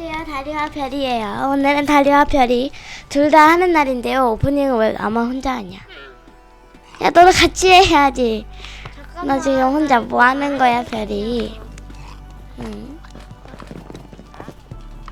안녕하세요. 다리와 별이에요. 오늘은 다리와 별이 둘 다 하는 날인데요. 오프닝은 왜 아마 혼자 하냐? 야, 너도 같이 해야지. 너 지금 혼자 뭐 하는 거야, 별이? 응.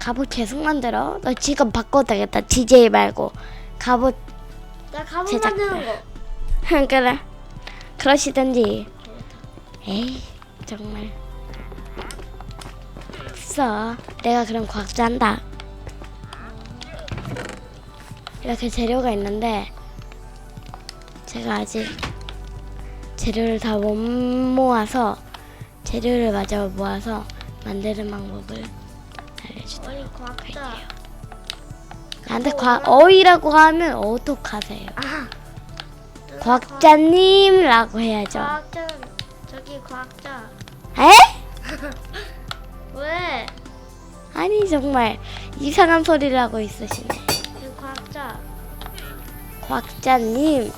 갑옷 계속 만들어? 너 지금 바꿔도 되겠다. DJ 말고. 갑옷. 나 가방 제작. 만드는 거. 그래. 그러시든지. 에이, 정말. 없어. 내가 그럼 과학자 한다. 이렇게 재료가 있는데, 제가 아직 재료를 다 못 모아서, 재료를 마저 모아서 만드는 방법을 알려주도록 과학자. 나한테 과, 어이라고 하면 어떡하세요? 아. 과학자님이라고 해야죠. 과학자는 저기 과학자. 에? 아니 정말 이상한 소리를 하고 있으시네. 이 과학자. 과학자님.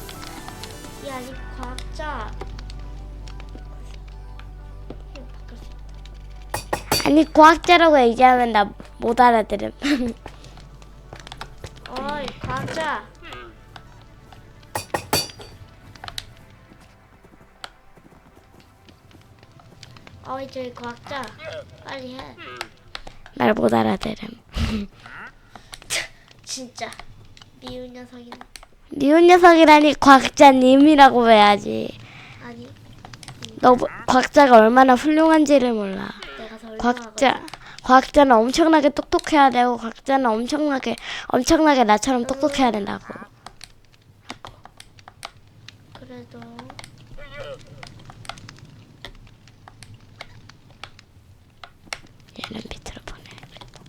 이 아니 과학자. 아니 과학자라고 얘기하면 나 못 알아들음. 어이 과학자. 어이 저기 과학자. 빨리 해. 말못 알아들음. 진짜 미운 녀석이네. 미운 녀석이라니 과학자님이라고 해야지. 아니 너 뭐- 과학자가 얼마나 훌륭한지를 몰라. 내가 더 과학자 과학자는 엄청나게 똑똑해야 되고 과학자는 엄청나게 엄청나게 나처럼 똑똑해야 된다고. 그래도 얘는 밑으로 보내야겠다.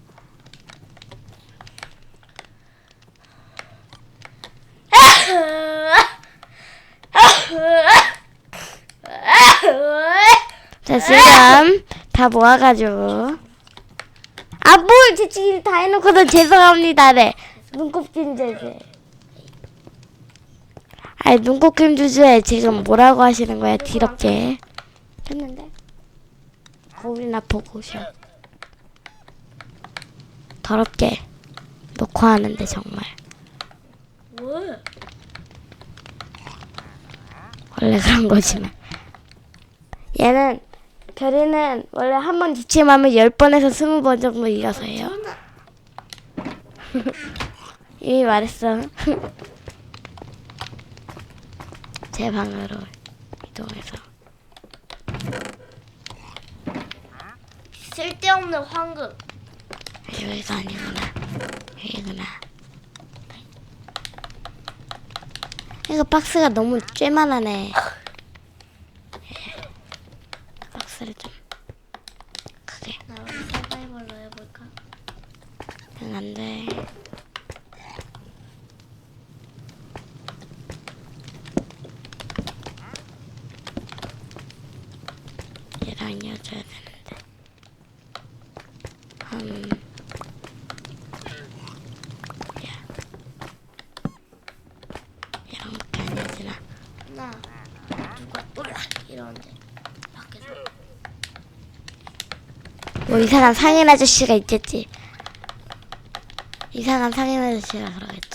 자 지금 다 모아가지고. 아뭘 지금 다 해놓고도 죄송합니다래 눈곱김 제제. 아니 눈곱김 주주에 지금 뭐라고 하시는 거야 뒤럽게? 했는데? 거울이나 보고 오셔. 더럽게 녹화하는데 정말. 왜? 원래 그런 거지만. 얘는 별이는 원래 한번 지침하면 열 번에서 스무 번 정도 이겨서 해요. 이미 말했어. 제 방으로 이동해서. 쓸데없는 황금. 아, 여기가 아니구나. 여기구나. 이거 박스가 너무 쬐만하네 예. 박스를 좀 크게 나 우리 서바이벌로 해볼까? 응, 안 돼. 이어줘야 되는데. 음. 안 이어지나? 나 누가 으악 이러는데 밖에서 뭐 이상한 상인 아저씨가 있겠지. 이상한 상인 아저씨가 그러겠지.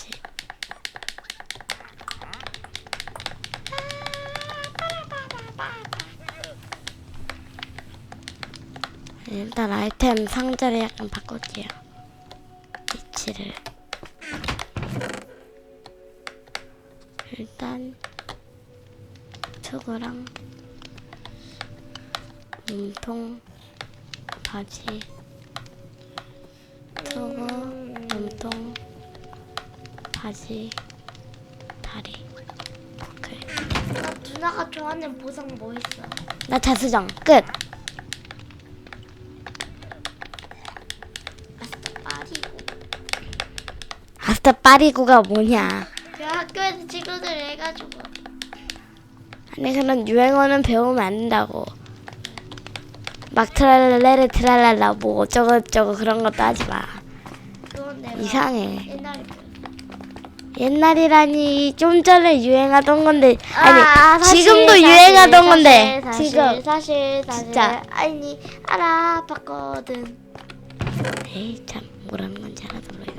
일단 아이템 상자를 약간 바꿀게요. 위치를. 일단 투구랑 몸통 바지 투구 몸통 바지 다리 그래 나 누나가 좋아하는 보상 뭐 있어? 나 자수정 끝 아스타 파리구가 뭐냐? 그 학교에서 친구들 해가지고. 아니 그런 유행어는 배우면 안 된다고. 막 트랄레레 트랄랄라 뭐 어쩌고 저쩌고 그런 것도 하지 마. 그건 내가 이상해. 옛날에 배웠어. 옛날이라니 좀 전에 유행하던 건데. 아니 아, 지금도 유행하던 건데. 사실, 지금 사실 사실. 진짜. 아니 알아봤거든. 에이 참 뭐라는 건지 하나도 모르겠네.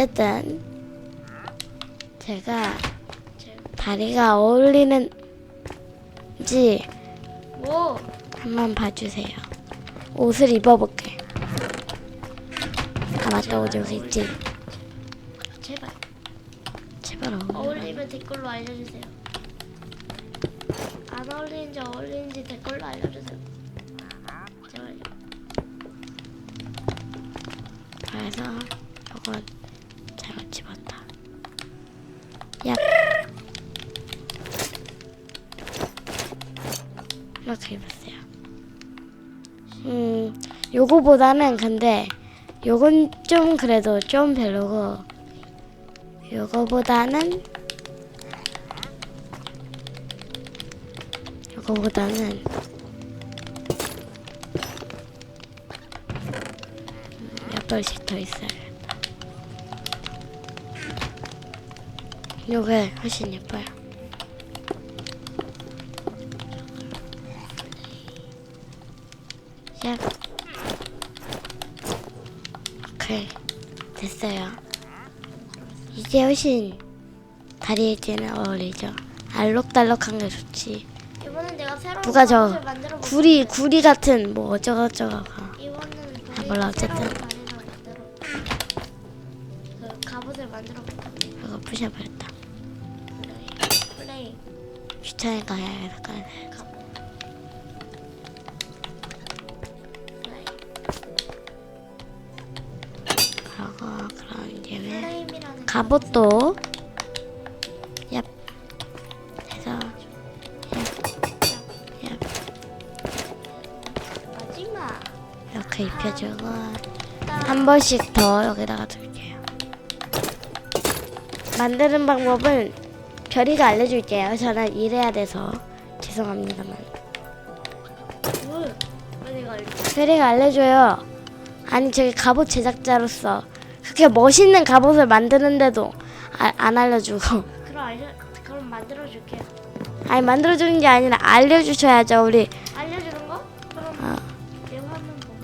어쨌든 제가 제- 다리가 어울리는지 뭐? 한번 봐주세요. 옷을 입어볼게. 아 맞다 옷 여기 있지. 제발 제발 어울려. 어울리면 댓글로 알려주세요. 안 어울리는지 어울리는지 댓글로 알려주세요. 제발요. 그래서 저건 이렇게 입었어요. 음, 요거보다는 근데 요건 좀 그래도 좀 별로고 요거보다는 요거보다는 몇 벌씩 더 있어야겠다. 요게 훨씬 예뻐요. 됐어요. 이제 훨씬 다리에는 어울리죠. 알록달록한 게 좋지. 이번엔 내가 새로운 누가 저. 구리 구리 같은 뭐 어쩌고저쩌고 이번에는 아, 몰라, 어쨌든. 그 갑옷을 만들어 볼게. 그거 부셔버렸다. 플레이. 플레이. 귀찮으니까 그냥 갑옷도 얍 해서 얍 마지막. 이렇게 입혀주고 딱한 번씩 더 여기다가 둘게요. 만드는 방법은 별이가 알려줄게요. 저는 일해야 돼서 죄송합니다만. 별이가 알려줘요. 아니 저기 갑옷 제작자로서 그렇게 멋있는 갑옷을 만드는데도 아, 안 알려주고 그럼 알려. 그럼 만들어 줄게요. 아니 만들어주는 게 아니라 알려주셔야죠 우리 알려주는 거? 그럼 어. 내 화면 보고.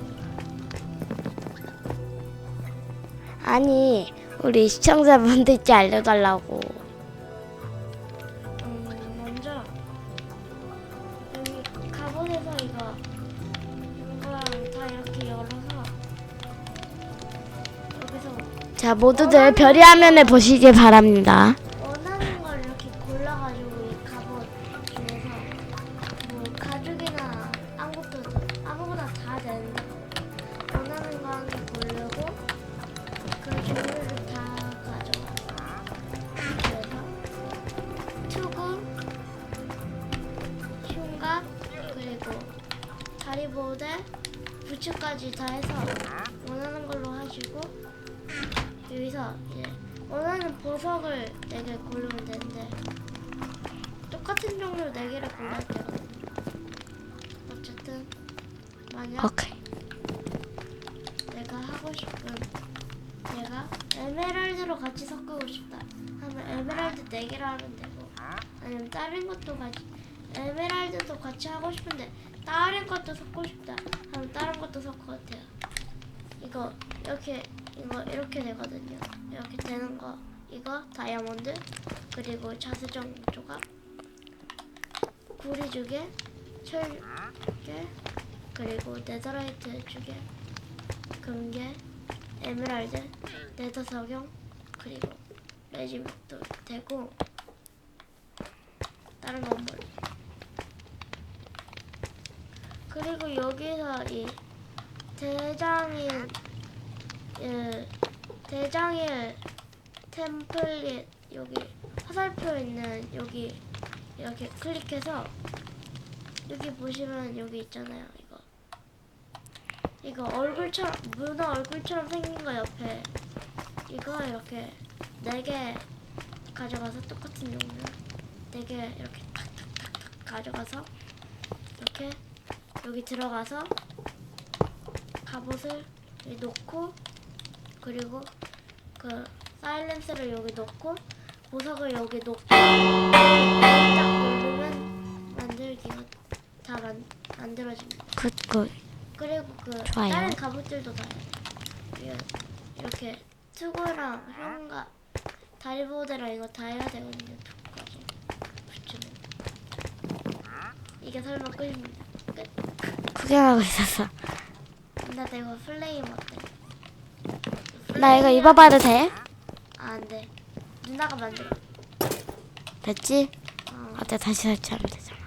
아니 우리 시청자분들께 알려달라고 자 모두들 별이 화면을 보시길 바랍니다 보석을 4개 고르면 되는데 똑같은 종류 4개를 골라야 돼요. 어쨌든 만약 오케이. 내가 하고 싶은 내가 에메랄드로 같이 섞고 싶다. 하면 에메랄드 4개를 하면 되고 아니면 다른 것도 같이 에메랄드도 같이 하고 싶은데 다른 것도 섞고 싶다. 하면 다른 것도 섞어도 돼요. 이거 이렇게 이거 이렇게 되거든요. 이렇게 되는 거 이거 다이아몬드 그리고 자수정 조각 구리 주개 철개 그리고 네더라이트 주개 금괴, 에메랄드, 네더 석영, 그리고 레지막도 되고 다른 건 몰라. 그리고 여기서 이 대장인 예, 대장일 템플릿 여기 화살표 있는 여기 이렇게 클릭해서 여기 보시면 여기 있잖아요 이거. 이거 얼굴처럼 문어 얼굴처럼 생긴 거 옆에 이거 이렇게 네 개 가져가서 똑같은 종류 네 개 이렇게 탁탁탁탁 가져가서 이렇게 여기 들어가서 갑옷을 놓고 그리고 그 사일렌스를 여기 놓고 보석을 여기 놓고 딱 누르면 만들기가 다 만, 만들어집니다. 굿굿 그리고 그 좋아요. 다른 갑옷들도 다 해요. 이렇게 투구랑 형과 다리보드랑 이거 다 해야 되거든요. 투구까지 붙이면 이게 설마 끝입니다. 끝. 구경하고 있었어. 근데 내가 플레임 어때? 나 이거 입어봐도 돼? 아. 누나가 만들어. 됐지? 어. 어때 다시 설치하면 되잖아.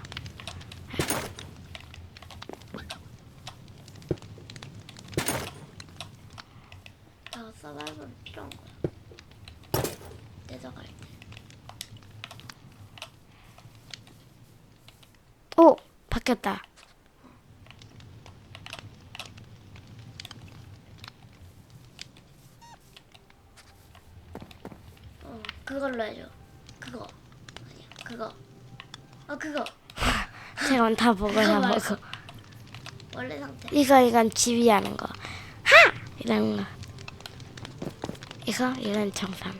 나 서바이벌 필요한 거야. 내려갈 때. 오 바뀌었다. 어, 그걸로 해줘. 그거. 아니야, 그거. 어, 그거. 제가 다 먹어야 그거 말고. 먹어. 원래 상태. 이거 이건 지휘하는 거. 하! 이런 거. 이거 이건 정상.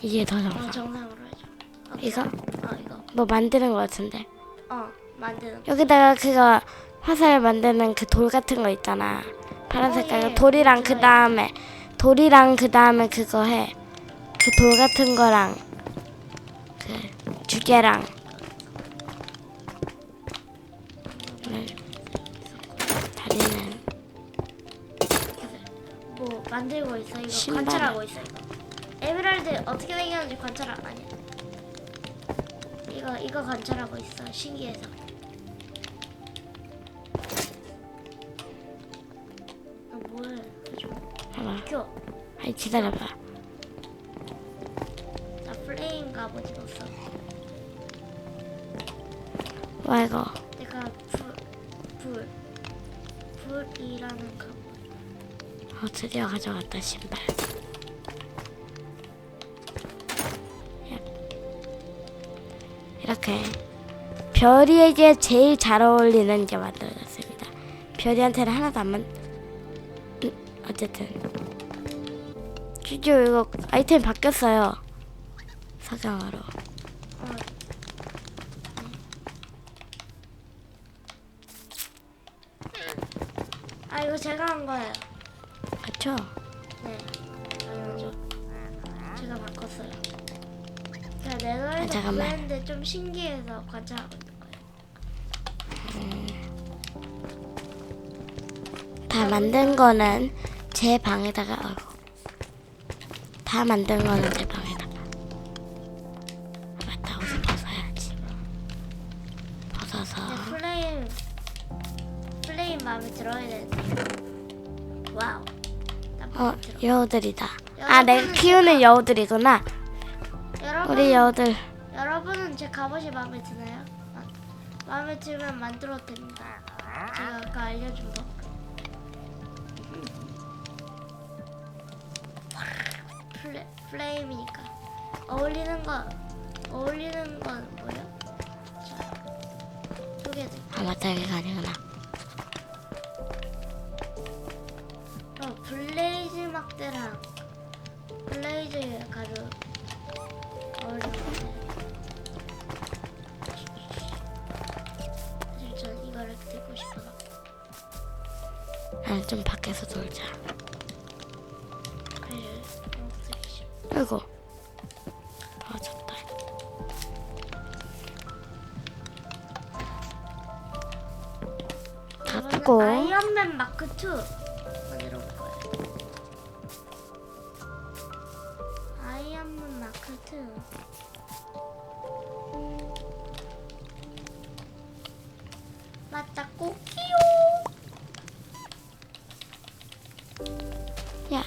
이게 더 어, 정상. 정상으로 해줘. 어, 이거? 어, 이거. 뭐 만드는 거 같은데. 어, 만드는 거. 여기다가 그거 화살 만드는 그 돌 같은 거 있잖아. 파란 어, 색깔 예. 돌이랑 그 그거 다음에 돌이랑 그 다음에 그거 해. 그 돌 같은 거랑 그 주개랑 네. 다리는 뭐 만들고 있어. 이거 신발. 관찰하고 있어. 이거. 에메랄드 어떻게 생겼는지 관찰하 아니야. 이거 이거 관찰하고 있어. 신기해서. 어, 뭐해? 봐봐. 켜. 아니 기다려봐. 입었어. 와 이거 내가 불, 불, 불이라는 갑옷. 어, 드디어 가져갔다 신발. 예. 이렇게 별이에게 제일 잘 어울리는 게 만들어졌습니다. 별이한테는 하나도 안 만. 음, 어쨌든 드디어 이거 아이템 바뀌었어요. 어. 아 이거 제가 한 거예요. 맞죠? 네, 당연하죠. 제가 바꿨어요. 제가 아, 네더에서 잠깐만. 구했는데 좀 신기해서 관찰하고 있는 거예요. 다 만든 거는 제 방에다가 어이구. 다 만든 거는 제 방 여우들이다 아 내가 키우는 여우들이구나 여러분 우리 여우들 여러분은 제 갑옷이 마음에 드나요? 아, 마음에 들면 만들어도 됩니다. 제가 아까 알려준 거. 플레, 플레임이니까 어울리는 거 어울리는 건 뭐요? 자, 소개해드. 아 맞다 여기가 아니구나 나는 좀 밖에서 놀자. 아이고. 아 아이언맨 마크 2 야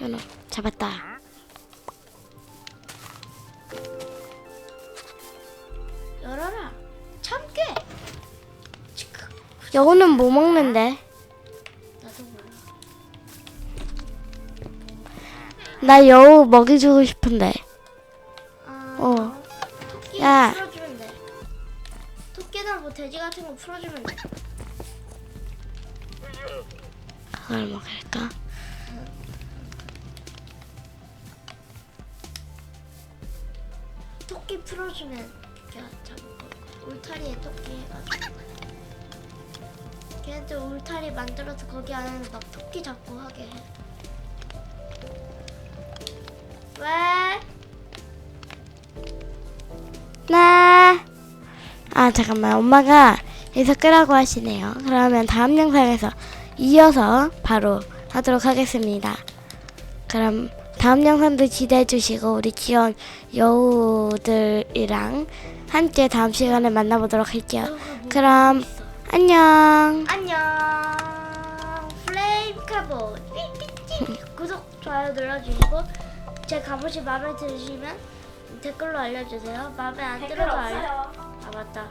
연호 잡았다 열어라. 참깨. 여우는 뭐 먹는데 나도 몰라. 나 여우 먹이 주고 싶은데 아, 어. 토끼 야. 풀어주면 돼. 토끼나 뭐 돼지 같은 거 풀어주면 돼. 그걸 먹을까? 거야. 울타리에 토끼 해가지고. 걔네들 울타리 만들어서 거기 안에는 막 토끼 잡고 하게 해. 왜? 네. 아 잠깐만 엄마가 여기서 끄라고 하시네요. 그러면 다음 영상에서 이어서 바로 하도록 하겠습니다. 그럼 다음 영상도 기대해 주시고 우리 귀여운 여우들이랑 함께 다음 시간에 만나보도록 할게요. 그럼 안녕. 안녕. 플레임 카보. 구독 좋아요 눌러주시고 제 갑옷이 마음에 드시면 댓글로 알려주세요. 마음에 안 들어도 알려. 아 맞다.